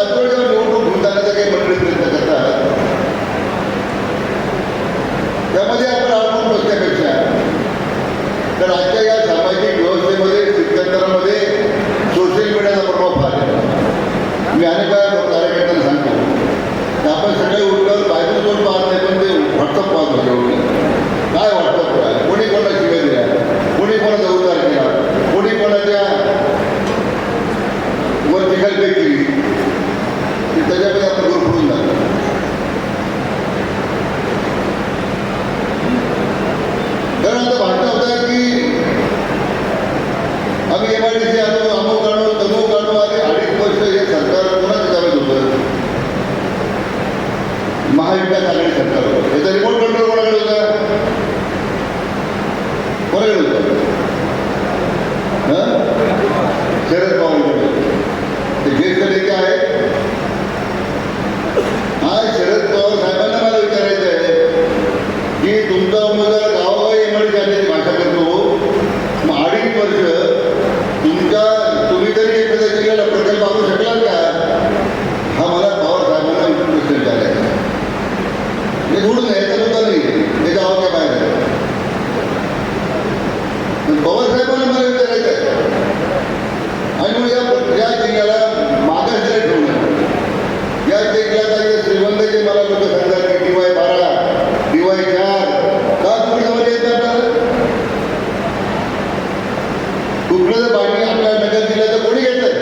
व्यक्तिगत पातळीवर जेव्हा निवडणूक काही मंडळी प्रयत्न करतात. त्यामध्ये आपण अडकून बसण्यापेक्षा तर आजच्या या सामाजिक व्यवस्थेमध्ये शिक्षणामध्ये सोशल मीडियाचा प्रभाव फार आहे. मी अनेक वेळा कार्यकर्त्यांना सांगतो की आपण सगळे उठल्यावर बायको कोण पाहत नाही पण ते व्हॉट्सअप पाहत होते. काय व्हॉट्सअप आहे कोणी कोणाला शिव्या दिल्या? कोणी कोणाचा उद्धार केला? कोणी कोणाच्या वर तिखालपे केली की त्याच्याकडे आपण गुरफडून जातो कारण आता भाषण होता की आम्ही एम आय डी सी आणू अमुक आणू तमुक आणू आणि अडीच वर्ष हे सरकार कोणाच्या ताब्यात होतं महाविकास आघाडी सरकार होतं याचा रिमोट कंट्रोल कोणाकडे होता? कोणाकडे होता? शरद पवार. ते जे नेते आहे आज शरद पवार साहेबांना मला विचारायचं आहे की तुमचा उमेदवार गावागावी एमआयडी जाण्याची भाषा करतो मग अडीच वर्ष तुमच्या तुम्ही तरी एखाद्या जिल्ह्याला प्रकल्प आणू शकलात का हा मला पवार साहेबांना प्रश्न विचारायचा आहे. हे सोडून याचा मुद्दा नाही हे गावाच्या बाहेर आहे. पण पवार साहेबांना मला विचारायचं आहे आणि मग या या जिल्ह्याला मागासला ठेवणं या जिल्ह्याचा जे श्रीमंताचे मला लोक सांगतात की डी बारा डी वाय चार का तुम्ही समज येत नाही कुठलं पाणी आपल्या नगर जिल्ह्याचं कोणी घेतलंय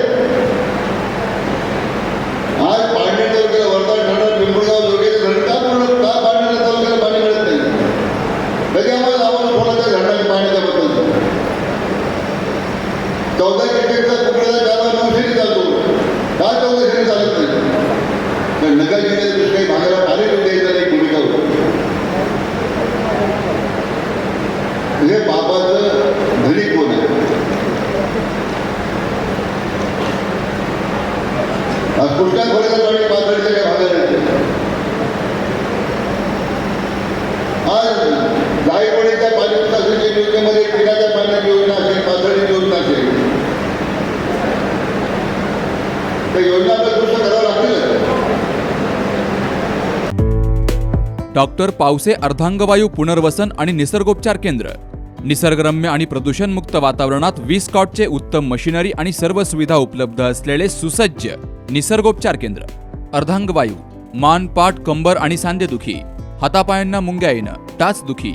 आज पाणी तालुक्याला वर्धा ठाणा पिंपळगाव जोगेचे धरण का पूर्ण का पाण्याला तालुक्याला पाणी मिळत नाही कधी आम्हाला आम्हाला पाण्याचा धरणाच्या पाण्याच्या बद्दल चौदा क्रिकेटचा कुकड्याचा डावा नऊशेने चालतो का चौदाशेने चालत नाही. तर नगर जिल्ह्याच्या दृष्टीने भागाला पाणी द्यायचा नाही भूमिका होती. हे बाबाचं घरी कोण आहे? आज कुठल्या खोऱ्याचं पाणी पातळीच्या काय भागाला आज योजनेमध्ये पिण्याच्या पाण्याची योजना असेल पातळीची योजना असेल त्या योजना दुरुस्त करावं लागतील. डॉक्टर पावसे अर्धांगवायू पुनर्वसन आणि निसर्गोपचार केंद्र. निसर्गरम्य आणि प्रदूषणमुक्त वातावरणात वीस कॉटचे उत्तम मशिनरी आणि सर्व सुविधा उपलब्ध असलेले सुसज्ज निसर्गोपचार केंद्र. अर्धांगवायू मान पाठ कंबर आणि सांधेदुखी हातापायांना मुंग्या येणं टाचदुखी